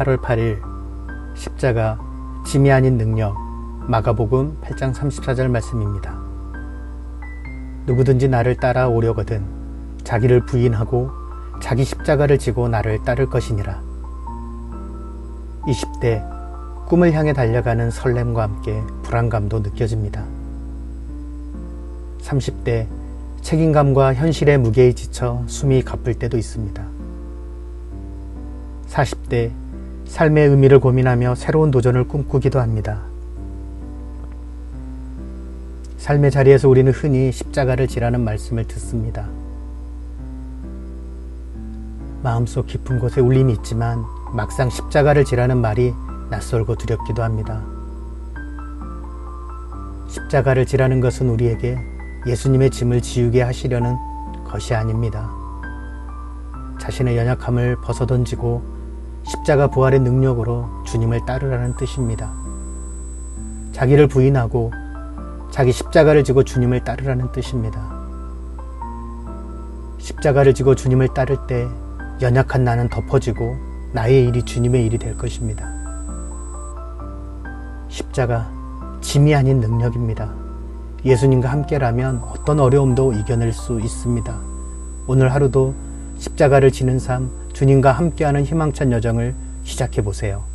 8월 8일 십자가 짐이 아닌 능력 마가복음 8장 34절 말씀입니다. 누구든지 나를 따라오려거든 자기를 부인하고 자기 십자가를 지고 나를 따를 것이니라. 20대 꿈을 향해 달려가는 설렘과 함께 불안감도 느껴집니다. 30대 책임감과 현실의 무게에 지쳐 숨이 가쁠 때도 있습니다. 40대 삶의 의미를 고민하며 새로운 도전을 꿈꾸기도 합니다. 삶의 자리에서 우리는 흔히 십자가를 지라는 말씀을 듣습니다. 마음속 깊은 곳에 울림이 있지만 막상 십자가를 지라는 말이 낯설고 두렵기도 합니다. 십자가를 지라는 것은 우리에게 예수님의 짐을 지우게 하시려는 것이 아닙니다. 자신의 연약함을 벗어던지고 십자가 부활의 능력으로 주님을 따르라는 뜻입니다. 자기를 부인하고 자기 십자가를 지고 주님을 따르라는 뜻입니다. 십자가를 지고 주님을 따를 때 연약한 나는 덮어지고 나의 일이 주님의 일이 될 것입니다. 십자가 짐이 아닌 능력입니다. 예수님과 함께라면 어떤 어려움도 이겨낼 수 있습니다. 오늘 하루도 십자가를 지는 삶, 주님과 함께하는 희망찬 여정을 시작해 보세요.